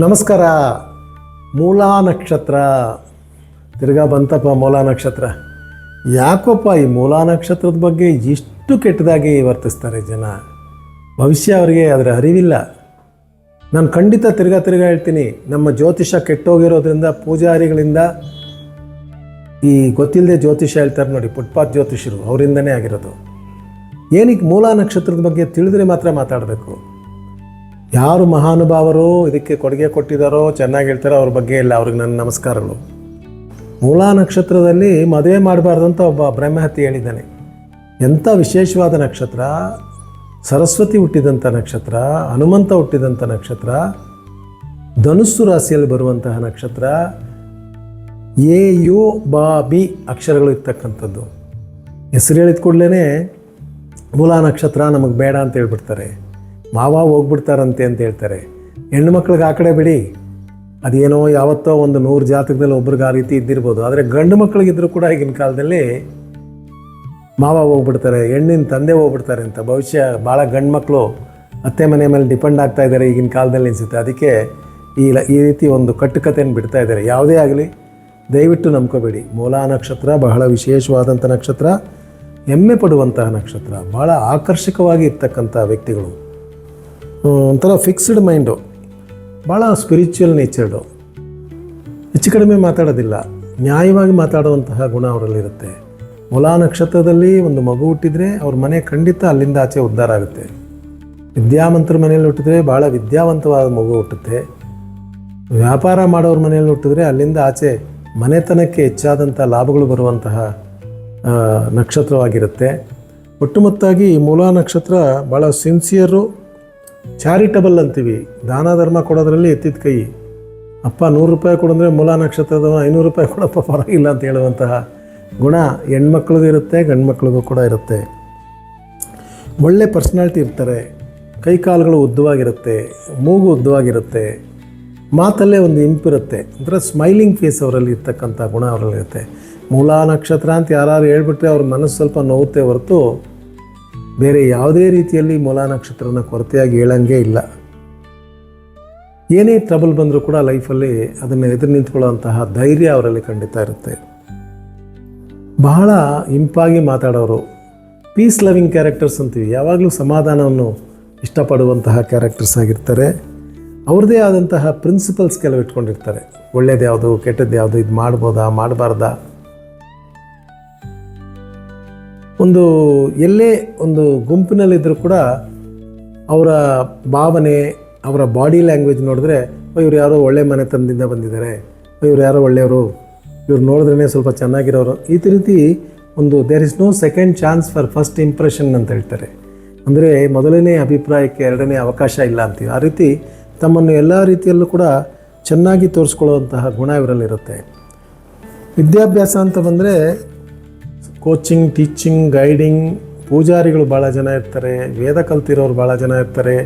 ನಮಸ್ಕಾರ. ಮೂಲಾ ನಕ್ಷತ್ರ. ತಿರ್ಗಾ ಬಂತಪ್ಪ ಮೂಲ ನಕ್ಷತ್ರ. ಯಾಕಪ್ಪ ಈ ಮೂಲಾ ನಕ್ಷತ್ರದ ಬಗ್ಗೆ ಇಷ್ಟು ಕೆಟ್ಟದಾಗಿ ವರ್ತಿಸ್ತಾರೆ ಜನ? ಭವಿಷ್ಯ ಅವರಿಗೆ ಅದರ ಅರಿವಿಲ್ಲ. ನಾನು ಖಂಡಿತ ತಿರ್ಗಾ ತಿರ್ಗಾ ಹೇಳ್ತೀನಿ, ನಮ್ಮ ಜ್ಯೋತಿಷ ಕೆಟ್ಟೋಗಿರೋದ್ರಿಂದ ಪೂಜಾರಿಗಳಿಂದ ಈ ಗೊತ್ತಿಲ್ಲದೆ ಜ್ಯೋತಿಷ ಹೇಳ್ತಾರೆ ನೋಡಿ ಫುಟ್ಪಾತ್ ಜ್ಯೋತಿಷರು, ಅವರಿಂದನೇ ಆಗಿರೋದು. ಏನಕ್ಕೆ ಮೂಲಾ ನಕ್ಷತ್ರದ ಬಗ್ಗೆ ತಿಳಿದ್ರೆ ಮಾತ್ರ ಮಾತಾಡಬೇಕು. ಯಾರು ಮಹಾನುಭಾವರು ಇದಕ್ಕೆ ಕೊಡುಗೆ ಕೊಟ್ಟಿದ್ದಾರೋ ಚೆನ್ನಾಗಿ ಹೇಳ್ತಾರೋ ಅವ್ರ ಬಗ್ಗೆ ಇಲ್ಲ ಅವ್ರಿಗೆ ನನ್ನ ನಮಸ್ಕಾರಗಳು. ಮೂಲಾ ನಕ್ಷತ್ರದಲ್ಲಿ ಮದುವೆ ಮಾಡಬಾರ್ದು ಒಬ್ಬ ಬ್ರಹ್ಮಹತ್ಯೆ ಹೇಳಿದ್ದಾನೆ. ಎಂಥ ವಿಶೇಷವಾದ ನಕ್ಷತ್ರ? ಸರಸ್ವತಿ ಹುಟ್ಟಿದಂಥ ನಕ್ಷತ್ರ, ಹನುಮಂತ ಹುಟ್ಟಿದಂಥ ನಕ್ಷತ್ರ, ಧನುಸ್ಸು ರಾಶಿಯಲ್ಲಿ ಬರುವಂತಹ ನಕ್ಷತ್ರ, ಎ, ಯು, ಬಾ, ಬಿ ಅಕ್ಷರಗಳು ಇರ್ತಕ್ಕಂಥದ್ದು. ಹೆಸರು ಹೇಳಿದ ಕೂಡಲೇ ಮೂಲಾ ನಕ್ಷತ್ರ ನಮಗೆ ಬೇಡ ಅಂತ ಹೇಳ್ಬಿಡ್ತಾರೆ. ಮಾವ ಹೋಗ್ಬಿಡ್ತಾರಂತೆ ಅಂತ ಹೇಳ್ತಾರೆ. ಹೆಣ್ಣು ಮಕ್ಳಿಗೆ ಆ ಕಡೆ ಬಿಡಿ. ಅದೇನೋ ಯಾವತ್ತೋ ಒಂದು ನೂರು ಜಾತಕದಲ್ಲಿ ಒಬ್ರಿಗೆ ಆ ರೀತಿ ಇದ್ದಿರ್ಬೋದು. ಆದರೆ ಗಂಡು ಮಕ್ಕಳಿಗಿದ್ರೂ ಕೂಡ ಈಗಿನ ಕಾಲದಲ್ಲಿ ಮಾವ ಹೋಗ್ಬಿಡ್ತಾರೆ, ಹೆಣ್ಣಿನ ತಂದೆ ಹೋಗ್ಬಿಡ್ತಾರೆ ಅಂತ. ಭವಿಷ್ಯ ಭಾಳ ಗಂಡು ಮಕ್ಕಳು ಅತ್ತೆ ಮನೆ ಮೇಲೆ ಡಿಪೆಂಡ್ ಆಗ್ತಾ ಇದ್ದಾರೆ ಈಗಿನ ಕಾಲದಲ್ಲಿ ಅನಿಸುತ್ತೆ. ಅದಕ್ಕೆ ಈ ಈ ರೀತಿ ಒಂದು ಕಟ್ಟುಕತೆಯನ್ನು ಬಿಡ್ತಾ ಇದ್ದಾರೆ. ಯಾವುದೇ ಆಗಲಿ, ದಯವಿಟ್ಟು ನಂಬ್ಕೋಬೇಡಿ. ಮೂಲಾ ನಕ್ಷತ್ರ ಬಹಳ ವಿಶೇಷವಾದಂಥ ನಕ್ಷತ್ರ, ಹೆಮ್ಮೆ ಪಡುವಂತಹ ನಕ್ಷತ್ರ ಭಾಳ ಆಕರ್ಷಕವಾಗಿ ಇರ್ತಕ್ಕಂಥ ವ್ಯಕ್ತಿಗಳು. ಒಂಥರ ಫಿಕ್ಸ್ಡ್ ಮೈಂಡು ಭಾಳ ಸ್ಪಿರಿಚುವಲ್ ನೇಚರ್ಡು ಹೆಚ್ಚು ಕಡಿಮೆ ಮಾತಾಡೋದಿಲ್ಲ. ನ್ಯಾಯವಾಗಿ ಮಾತಾಡುವಂತಹ ಗುಣ ಅವರಲ್ಲಿರುತ್ತೆ. ಮೂಲ ನಕ್ಷತ್ರದಲ್ಲಿ ಒಂದು ಮಗು ಹುಟ್ಟಿದರೆ ಅವ್ರ ಮನೆ ಖಂಡಿತ ಅಲ್ಲಿಂದ ಆಚೆ ಉದ್ಧಾರ ಆಗುತ್ತೆ. ವಿದ್ಯಾವಂತರ ಮನೆಯಲ್ಲಿ ಹುಟ್ಟಿದ್ರೆ ಭಾಳ ವಿದ್ಯಾವಂತವಾದ ಮಗು ಹುಟ್ಟುತ್ತೆ. ವ್ಯಾಪಾರ ಮಾಡೋರ ಮನೆಯಲ್ಲಿ ಹುಟ್ಟಿದ್ರೆ ಅಲ್ಲಿಂದ ಆಚೆ ಮನೆತನಕ್ಕೆ ಹೆಚ್ಚಾದಂಥ ಲಾಭಗಳು ಬರುವಂತಹ ನಕ್ಷತ್ರವಾಗಿರುತ್ತೆ. ಒಟ್ಟುಮೊತ್ತಾಗಿ ಈ ಮೂಲ ನಕ್ಷತ್ರ ಭಾಳ ಸಿನ್ಸಿಯರು ಚಾರಿಟಬಲ್ ಅಂತೀವಿ. ದಾನ ಧರ್ಮ ಕೊಡೋದ್ರಲ್ಲಿ ಎತ್ತಿದ ಕೈ. ಅಪ್ಪ ನೂರು ರೂಪಾಯಿ ಕೊಡಂದ್ರೆ ಮೂಲ ನಕ್ಷತ್ರದ ಐನೂರು ರೂಪಾಯಿ ಕೊಡಪ್ಪ, ಪರವಾಗಿಲ್ಲ ಅಂತ ಹೇಳುವಂತಹ ಗುಣ ಹೆಣ್ಮಕ್ಳಿಗೂ ಇರುತ್ತೆ ಗಂಡು ಮಕ್ಳಿಗೂ ಕೂಡ ಇರುತ್ತೆ. ಒಳ್ಳೆ ಪರ್ಸ್ನಾಲ್ಟಿ ಇರ್ತಾರೆ. ಕೈ ಕಾಲುಗಳು ಉದ್ದವಾಗಿರುತ್ತೆ, ಮೂಗು ಉದ್ದವಾಗಿರುತ್ತೆ. ಮಾತಲ್ಲೇ ಒಂದು ಇಂಪಿರುತ್ತೆ ಅಂದರೆ ಸ್ಮೈಲಿಂಗ್ ಫೇಸ್ ಅವರಲ್ಲಿ ಇರ್ತಕ್ಕಂಥ ಗುಣ ಅವರಲ್ಲಿರುತ್ತೆ. ಮೂಲ ನಕ್ಷತ್ರ ಅಂತ ಯಾರು ಹೇಳ್ಬಿಟ್ರೆ ಅವ್ರ ಮನಸ್ಸು ಸ್ವಲ್ಪ ನೋವುತ್ತೆ ಹೊರತು ಬೇರೆ ಯಾವುದೇ ರೀತಿಯಲ್ಲಿ ಮೂಲ ನಕ್ಷತ್ರನ ಕೊರತೆಯಾಗಿ ಹೇಳಂಗೆ ಇಲ್ಲ. ಏನೇ ಟ್ರಬಲ್ ಬಂದರೂ ಕೂಡ ಲೈಫಲ್ಲಿ ಅದನ್ನು ಎದುರು ನಿಂತ್ಕೊಳ್ಳೋವಂತಹ ಧೈರ್ಯ ಅವರಲ್ಲಿ ಖಂಡಿತ ಇರುತ್ತೆ. ಬಹಳ ಇಂಪಾಗಿ ಮಾತಾಡೋರು ಪೀಸ್ ಲವಿಂಗ್ ಕ್ಯಾರೆಕ್ಟರ್ಸ್ ಅಂತೀವಿ. ಯಾವಾಗಲೂ ಸಮಾಧಾನವನ್ನು ಇಷ್ಟಪಡುವಂತಹ ಕ್ಯಾರೆಕ್ಟರ್ಸ್ ಆಗಿರ್ತಾರೆ. ಅವ್ರದ್ದೇ ಆದಂತಹ ಪ್ರಿನ್ಸಿಪಲ್ಸ್ ಕೆಲವು ಇಟ್ಕೊಂಡಿರ್ತಾರೆ. ಒಳ್ಳೇದು ಯಾವುದು ಕೆಟ್ಟದ್ದು ಯಾವುದು ಇದು ಮಾಡ್ಬೋದಾ ಮಾಡಬಾರ್ದಾ? ಒಂದು ಎಲ್ಲೇ ಒಂದು ಗುಂಪಿನಲ್ಲಿದ್ದರೂ ಕೂಡ ಅವರ ಭಾವನೆ, ಅವರ ಬಾಡಿ ಲ್ಯಾಂಗ್ವೇಜ್ ನೋಡಿದ್ರೆ ಇವರು ಯಾರೋ ಒಳ್ಳೆ ಮನೆತನದಿಂದ ಬಂದಿದ್ದಾರೆ. ಇವ್ರು ಯಾರೋ ಒಳ್ಳೆಯವರು. ಇವ್ರು ನೋಡಿದ್ರೇ ಸ್ವಲ್ಪ ಚೆನ್ನಾಗಿರೋರು. ಈ ರೀತಿ ಒಂದು there is no second chance for first impression ಅಂತ ಹೇಳ್ತಾರೆ. ಅಂದರೆ ಮೊದಲನೇ ಅಭಿಪ್ರಾಯಕ್ಕೆ ಎರಡನೇ ಅವಕಾಶ ಇಲ್ಲ ಅಂತೀವಿ. ಆ ರೀತಿ ತಮ್ಮನ್ನು ಎಲ್ಲ ರೀತಿಯಲ್ಲೂ ಕೂಡ ಚೆನ್ನಾಗಿ ತೋರಿಸ್ಕೊಳ್ಳುವಂತಹ ಗುಣ ಇವರಲ್ಲಿರುತ್ತೆ. ವಿದ್ಯಾಭ್ಯಾಸ ಅಂತ ಬಂದರೆ ಕೋಚಿಂಗ್ ಟೀಚಿಂಗ್ ಗೈಡಿಂಗ್ ಪೂಜಾರಿಗಳು ಭಾಳ ಜನ ಇರ್ತಾರೆ, ವೇದ ಕಲ್ತಿರೋರು ಭಾಳ ಜನ ಇರ್ತಾರೆ,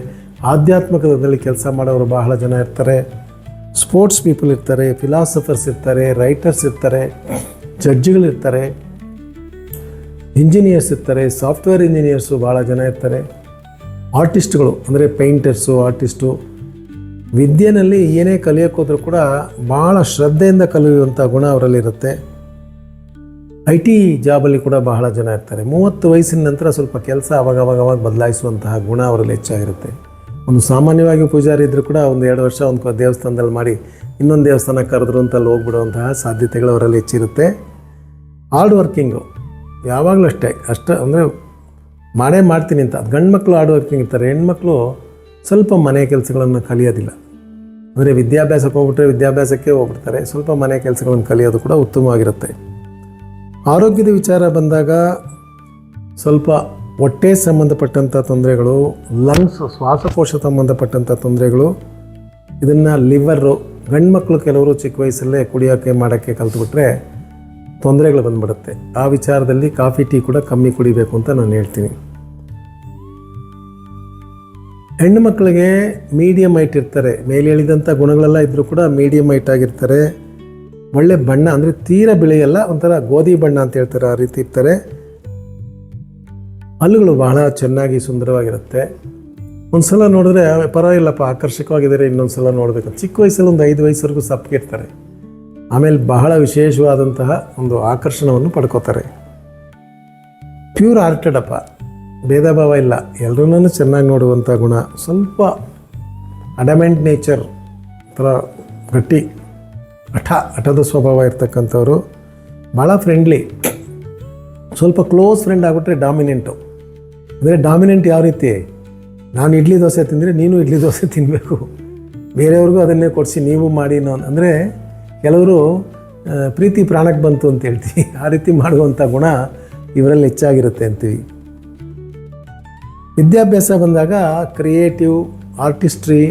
ಆಧ್ಯಾತ್ಮಿಕದಲ್ಲಿ ಕೆಲಸ ಮಾಡೋರು ಬಹಳ ಜನ ಇರ್ತಾರೆ ಸ್ಪೋರ್ಟ್ಸ್ ಪೀಪಲ್ ಇರ್ತಾರೆ ಫಿಲಾಸಫರ್ಸ್ ಇರ್ತಾರೆ ರೈಟರ್ಸ್ ಇರ್ತಾರೆ ಜಡ್ಜ್ಗಳಿರ್ತಾರೆ ಇಂಜಿನಿಯರ್ಸ್ ಇರ್ತಾರೆ ಸಾಫ್ಟ್ವೇರ್ ಇಂಜಿನಿಯರ್ಸು ಭಾಳ ಜನ ಇರ್ತಾರೆ. ಆರ್ಟಿಸ್ಟ್ಗಳು ಅಂದರೆ ಪೇಂಟರ್ಸು ಆರ್ಟಿಸ್ಟು ವಿದ್ಯೆನಲ್ಲಿ ಏನೇ ಕಲಿಯೋಕ್ಕೋದ್ರೂ ಕೂಡ ಭಾಳ ಶ್ರದ್ಧೆಯಿಂದ ಕಲಿಯುವಂಥ ಗುಣ ಅವರಲ್ಲಿರುತ್ತೆ. ಐ ಟಿ ಜಾಬಲ್ಲಿ ಕೂಡ ಬಹಳ ಜನ ಇರ್ತಾರೆ. ಮೂವತ್ತು ವಯಸ್ಸಿನ ನಂತರ ಸ್ವಲ್ಪ ಕೆಲಸ ಅವಾಗ ಅವಾಗ ಅವಾಗ ಬದಲಾಯಿಸುವಂತಹ ಗುಣ ಅವರಲ್ಲಿ ಹೆಚ್ಚಾಗಿರುತ್ತೆ. ಒಂದು ಸಾಮಾನ್ಯವಾಗಿ ಪೂಜಾರಿ ಇದ್ದರೂ ಕೂಡ ಒಂದು ಎರಡು ವರ್ಷ ಒಂದು ದೇವಸ್ಥಾನದಲ್ಲಿ ಮಾಡಿ ಇನ್ನೊಂದು ದೇವಸ್ಥಾನ ಕರೆದ್ರು ಅಂತ ಅಲ್ಲಿ ಹೋಗ್ಬಿಡುವಂತಹ ಸಾಧ್ಯತೆಗಳು ಅವರಲ್ಲಿ ಹೆಚ್ಚಿರುತ್ತೆ. ಹಾರ್ಡ್ ವರ್ಕಿಂಗು ಯಾವಾಗಲೂ ಅಷ್ಟೇ. ಅಷ್ಟ ಅಂದರೆ ಮಾಡೇ ಮಾಡ್ತೀನಿ ಅಂತ. ಗಂಡು ಮಕ್ಕಳು ಹಾರ್ಡ್ ವರ್ಕಿಂಗ್ ಇರ್ತಾರೆ. ಹೆಣ್ಮಕ್ಳು ಸ್ವಲ್ಪ ಮನೆ ಕೆಲಸಗಳನ್ನು ಕಲಿಯೋದಿಲ್ಲ. ಅಂದರೆ ವಿದ್ಯಾಭ್ಯಾಸಕ್ಕೆ ಹೋಗ್ಬಿಟ್ರೆ ವಿದ್ಯಾಭ್ಯಾಸಕ್ಕೆ ಹೋಗ್ಬಿಡ್ತಾರೆ. ಸ್ವಲ್ಪ ಮನೆ ಕೆಲಸಗಳನ್ನು ಕಲಿಯೋದು ಕೂಡ ಉತ್ತಮವಾಗಿರುತ್ತೆ. ಆರೋಗ್ಯದ ವಿಚಾರ ಬಂದಾಗ ಸ್ವಲ್ಪ ಹೊಟ್ಟೆ ಸಂಬಂಧಪಟ್ಟಂಥ ತೊಂದರೆಗಳು ಲಂಗ್ಸ್ ಶ್ವಾಸಕೋಶ ಸಂಬಂಧಪಟ್ಟಂಥ ತೊಂದರೆಗಳು, ಇದನ್ನು ಲಿವರು ಗಂಡು ಮಕ್ಕಳು ಕೆಲವರು ಚಿಕ್ಕ ವಯಸ್ಸಲ್ಲೇ ಕುಡಿಯೋಕ್ಕೆ ಮಾಡೋಕ್ಕೆ ಕಲ್ತುಬಿಟ್ರೆ ತೊಂದರೆಗಳು ಬಂದ್ಬಿಡುತ್ತೆ. ಆ ವಿಚಾರದಲ್ಲಿ ಕಾಫಿ, ಟೀ ಕೂಡ ಕಮ್ಮಿ ಕುಡಿಬೇಕು ಅಂತ ನಾನು ಹೇಳ್ತೀನಿ. ಹೆಣ್ಣು ಮಕ್ಕಳಿಗೆ ಮೀಡಿಯಮ್ ಹೈಟ್ ಇರ್ತಾರೆ. ಮೇಲೆ ಹೇಳಿದಂಥ ಗುಣಗಳೆಲ್ಲ ಇದ್ದರೂ ಕೂಡ ಮೀಡಿಯಮ್ ಹೈಟ್ ಆಗಿರ್ತಾರೆ. ಒಳ್ಳೆ ಬಣ್ಣ ಅಂದರೆ ತೀರ ಬಿಳಿಯಲ್ಲ, ಒಂಥರ ಗೋಧಿ ಬಣ್ಣ ಅಂತ ಹೇಳ್ತಾರೆ ಆ ರೀತಿ ಇರ್ತಾರೆ. ಹಲ್ಲುಗಳು ಬಹಳ ಚೆನ್ನಾಗಿ ಸುಂದರವಾಗಿರುತ್ತೆ. ಒಂದು ಸಲ ನೋಡಿದ್ರೆ, ಪರವಾಗಿಲ್ಲಪ್ಪ, ಆಕರ್ಷಕವಾಗಿದ್ದಾರೆ ಇನ್ನೊಂದು ಸಲ ನೋಡಬೇಕು. ಚಿಕ್ಕ ವಯಸ್ಸಲ್ಲಿ ಒಂದು ಐದು ವಯಸ್ಸವರೆಗೂ ಸಪ್ಪಗಿರ್ತಾರೆ ಆಮೇಲೆ ಬಹಳ ವಿಶೇಷವಾದಂತಹ ಒಂದು ಆಕರ್ಷಣವನ್ನು ಪಡ್ಕೋತಾರೆ. ಪ್ಯೂರ್ ಆರ್ಟೆಡಪ್ಪ ಭೇದ ಭಾವ ಇಲ್ಲ. ಎಲ್ಲರನ್ನೂ ಚೆನ್ನಾಗಿ ನೋಡುವಂಥ ಗುಣ. ಸ್ವಲ್ಪ ಅಡಮೆಂಟ್ ನೇಚರ್ ಥರ ಗಟ್ಟಿ. ಹಠ, ಹಠದ ಸ್ವಭಾವ ಇರ್ತಕ್ಕಂಥವ್ರು ಭಾಳ ಫ್ರೆಂಡ್ಲಿ ಸ್ವಲ್ಪ ಕ್ಲೋಸ್ ಫ್ರೆಂಡ್ ಆಗಿಬಿಟ್ರೆ ಡಾಮಿನೆಂಟು ಅಂದರೆ ಡಾಮಿನೆಂಟ್ ಯಾವ ರೀತಿ? ನಾನು ಇಡ್ಲಿ ದೋಸೆ ತಿಂದರೆ ನೀನು ಇಡ್ಲಿ ದೋಸೆ ತಿನ್ನಬೇಕು ಬೇರೆಯವ್ರಿಗೂ ಅದನ್ನೇ ಕೊಡಿಸಿ, ನೀವು ಮಾಡಿ ಅನ್ನೋ ಅಂದರೆ ಕೆಲವರು ಪ್ರೀತಿ ಪ್ರಾಣಕ್ಕೆ ಬಂತು ಅಂತ ಹೇಳ್ತೀವಿ. ಆ ರೀತಿ ಮಾಡುವಂಥ ಗುಣ ಇವರಲ್ಲಿ ಹೆಚ್ಚಾಗಿರುತ್ತೆ ಅಂತೀವಿ. ವಿದ್ಯಾಭ್ಯಾಸ ಬಂದಾಗ creative artistry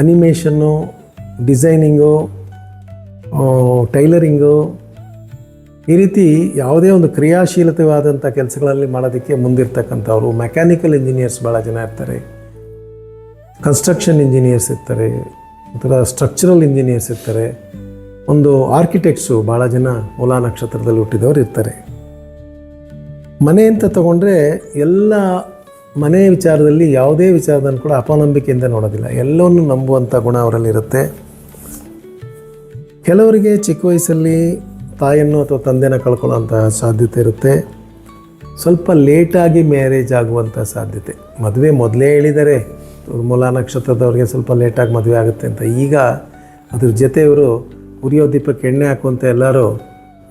animation designing tailoring, ಈ ರೀತಿ ಯಾವುದೇ ಒಂದು ಕ್ರಿಯಾಶೀಲತೆವಾದಂಥ ಕೆಲಸಗಳಲ್ಲಿ ಮಾಡೋದಕ್ಕೆ ಮುಂದಿರ್ತಕ್ಕಂಥವ್ರು, ಮೆಕ್ಯಾನಿಕಲ್ ಇಂಜಿನಿಯರ್ಸ್ ಭಾಳ ಜನ ಇರ್ತಾರೆ, ಕನ್ಸ್ಟ್ರಕ್ಷನ್ ಇಂಜಿನಿಯರ್ಸ್ ಇರ್ತಾರೆ ಅಥವಾ ಸ್ಟ್ರಕ್ಚರಲ್ ಇಂಜಿನಿಯರ್ಸ್ ಇರ್ತಾರೆ, ಒಂದು ಆರ್ಕಿಟೆಕ್ಟ್ಸು ಭಾಳ ಜನ ಓಲಾ ನಕ್ಷತ್ರದಲ್ಲಿ ಹುಟ್ಟಿದವರು ಇರ್ತಾರೆ. ಮನೆ ಅಂತ ತಗೊಂಡ್ರೆ ಎಲ್ಲ ಮನೆ ವಿಚಾರದಲ್ಲಿ ಯಾವುದೇ ವಿಚಾರದನ್ನು ಕೂಡ ಅಪನಂಬಿಕೆಯಿಂದ ನೋಡೋದಿಲ್ಲ. ಎಲ್ಲವನ್ನು ನಂಬುವಂಥ ಗುಣ ಅವರಲ್ಲಿರುತ್ತೆ. ಕೆಲವರಿಗೆ ಚಿಕ್ಕ ವಯಸ್ಸಲ್ಲಿ ತಾಯಿಯನ್ನು ಅಥವಾ ತಂದೆನ ಕಳ್ಕೊಳ್ಳೋಂತಹ ಸಾಧ್ಯತೆ ಇರುತ್ತೆ. ಸ್ವಲ್ಪ ಲೇಟಾಗಿ ಮ್ಯಾರೇಜ್ ಆಗುವಂಥ ಸಾಧ್ಯತೆ. ಮದುವೆ ಮೊದಲೇ ಹೇಳಿದ್ದಾರೆ ಮೂಲ ನಕ್ಷತ್ರದವ್ರಿಗೆ ಸ್ವಲ್ಪ ಲೇಟಾಗಿ ಮದುವೆ ಆಗುತ್ತೆ ಅಂತ. ಈಗ ಅದ್ರ ಜೊತೆ ಇವರು ಉರಿಯೋ ದೀಪಕ್ಕೆ ಎಣ್ಣೆ ಹಾಕುವಂತ ಎಲ್ಲರೂ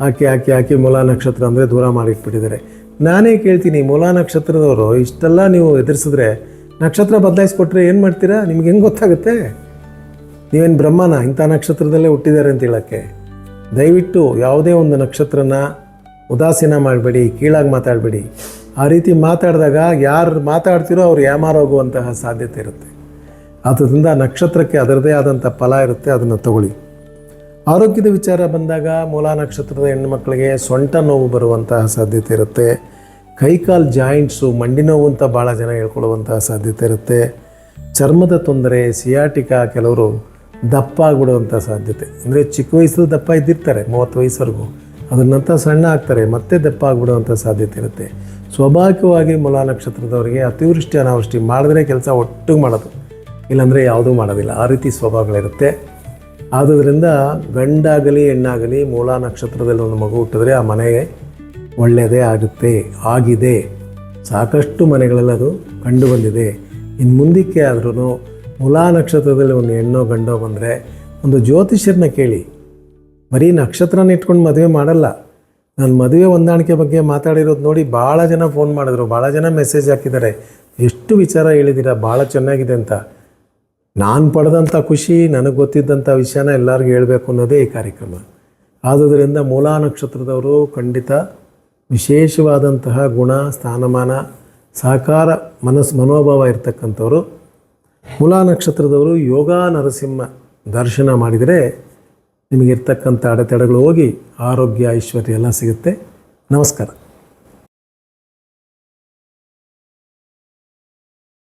ಹಾಕಿ ಹಾಕಿ ಹಾಕಿ ಮೂಲ ನಕ್ಷತ್ರ ಅಂದರೆ ದೂರ ಮಾಡಿಟ್ಬಿಟ್ಟಿದ್ದಾರೆ. ನಾನೇ ಕೇಳ್ತೀನಿ, ಮೂಲ ನಕ್ಷತ್ರದವರು ಇಷ್ಟೆಲ್ಲ ನೀವು ಎದುರಿಸಿದ್ರೆ ನಕ್ಷತ್ರ ಬದಲಾಯಿಸ್ಕೊಟ್ರೆ ಏನು ಮಾಡ್ತೀರಾ? ನಿಮ್ಗೆ ಹೆಂಗೆ ಗೊತ್ತಾಗುತ್ತೆ? ನೀವೇನು ಬ್ರಹ್ಮನ ಇಂಥ ನಕ್ಷತ್ರದಲ್ಲೇ ಹುಟ್ಟಿದ್ದಾರೆ ಅಂತ ಹೇಳೋಕ್ಕೆ? ದಯವಿಟ್ಟು ಯಾವುದೇ ಒಂದು ನಕ್ಷತ್ರನ ಉದಾಸೀನ ಮಾಡಬೇಡಿ, ಕೀಳಾಗಿ ಮಾತಾಡಬೇಡಿ. ಆ ರೀತಿ ಮಾತಾಡಿದಾಗ ಯಾರು ಮಾತಾಡ್ತಿರೋ ಅವ್ರು ಯಾಮಾರೋಗುವಂತಹ ಸಾಧ್ಯತೆ ಇರುತ್ತೆ. ಆದ್ದರಿಂದ ನಕ್ಷತ್ರಕ್ಕೆ ಅದರದೇ ಆದಂಥ ಫಲ ಇರುತ್ತೆ, ಅದನ್ನು ತಗೊಳ್ಳಿ. ಆರೋಗ್ಯದ ವಿಚಾರ ಬಂದಾಗ ಮೂಲ ನಕ್ಷತ್ರದ ಹೆಣ್ಣುಮಕ್ಕಳಿಗೆ ಸೊಂಟ ನೋವು ಬರುವಂತಹ ಸಾಧ್ಯತೆ ಇರುತ್ತೆ. ಕೈಕಾಲು ಜಾಯಿಂಟ್ಸು, ಮಂಡಿ ನೋವು ಅಂತ ಭಾಳ ಜನ ಹೇಳ್ಕೊಳ್ಳುವಂತಹ ಸಾಧ್ಯತೆ ಇರುತ್ತೆ. ಚರ್ಮದ ತೊಂದರೆ, ಸಿಯಾಟಿಕಾ ಕೆಲವರು ದಪ್ಪ ಆಗ್ಬಿಡುವಂಥ ಸಾಧ್ಯತೆ. ಅಂದರೆ ಚಿಕ್ಕ ವಯಸ್ಸಲ್ಲಿ ದಪ್ಪ ಇದ್ದಿರ್ತಾರೆ, ಮೂವತ್ತು ವಯಸ್ಸವರೆಗೂ. ಅದ್ರ ನಂತರ ಸಣ್ಣ ಆಗ್ತಾರೆ, ಮತ್ತೆ ದಪ್ಪ ಆಗ್ಬಿಡುವಂಥ ಸಾಧ್ಯತೆ ಇರುತ್ತೆ. ಸ್ವಾಭಾವಿಕವಾಗಿ ಮೂಲ ನಕ್ಷತ್ರದವರಿಗೆ ಅತಿವೃಷ್ಟಿ, ಅನಾವೃಷ್ಟಿ ಮಾಡಿದ್ರೆ ಕೆಲಸ ಒಟ್ಟು ಮಾಡೋದು. ಇಲ್ಲಾಂದರೆ ಯಾವುದೂ ಮಾಡೋದಿಲ್ಲ. ಆ ರೀತಿ ಸ್ವಭಾವಗಳಿರುತ್ತೆ. ಆದುದರಿಂದ ಗಂಡಾಗಲಿ, ಹೆಣ್ಣಾಗಲಿ ಮೂಲ ನಕ್ಷತ್ರದಲ್ಲಿ ಒಂದು ಮಗು ಹುಟ್ಟಿದ್ರೆ ಆ ಮನೆ ಒಳ್ಳೆಯದೇ ಆಗುತ್ತೆ, ಆಗಿದೆ. ಸಾಕಷ್ಟು ಮನೆಗಳಲ್ಲಿ ಅದು ಕಂಡು ಬಂದಿದೆ. ಇನ್ನು ಮುಂದಕ್ಕೆ ಆದ್ರೂ ಮೂಲಾ ನಕ್ಷತ್ರದಲ್ಲಿ ಒಂದು ಹೆಣ್ಣೋ ಗಂಡೋ ಬಂದರೆ ಒಂದು ಜ್ಯೋತಿಷ್ಯರನ್ನ ಕೇಳಿ. ಬರೀ ನಕ್ಷತ್ರನ ಇಟ್ಕೊಂಡು ಮದುವೆ ಮಾಡಲ್ಲ. ನಾನು ಮದುವೆ ಹೊಂದಾಣಿಕೆ ಬಗ್ಗೆ ಮಾತಾಡಿರೋದು ನೋಡಿ ಭಾಳ ಜನ ಫೋನ್ ಮಾಡಿದ್ರು. ಭಾಳ ಜನ ಮೆಸೇಜ್ ಹಾಕಿದ್ದಾರೆ. ಎಷ್ಟು ವಿಚಾರ ಹೇಳಿದ್ದೀರಾ ಭಾಳ ಚೆನ್ನಾಗಿದೆ ಅಂತ. ನಾನು ಪಡೆದಂಥ ಖುಷಿ, ನನಗೆ ಗೊತ್ತಿದ್ದಂಥ ವಿಷಯನ ಎಲ್ಲರಿಗೂ ಹೇಳಬೇಕು ಅನ್ನೋದೇ ಈ ಕಾರ್ಯಕ್ರಮ. ಆದುದರಿಂದ ಮೂಲಾ ನಕ್ಷತ್ರದವರು ಖಂಡಿತ ವಿಶೇಷವಾದಂತಹ ಗುಣ, ಸ್ಥಾನಮಾನ, ಸಹಕಾರ, ಮನಸ್ ಮನೋಭಾವ ಇರ್ತಕ್ಕಂಥವ್ರು ಮೂಲಾ ನಕ್ಷತ್ರದವರು ಯೋಗ ನರಸಿಂಹ ದರ್ಶನ ಮಾಡಿದರೆ ನಿಮಗಿರ್ತಕ್ಕಂಥ ಅಡೆತಡೆಗಳು ಹೋಗಿ ಆರೋಗ್ಯ ಐಶ್ವರ್ಯ ಎಲ್ಲ ಸಿಗುತ್ತೆ. ನಮಸ್ಕಾರ.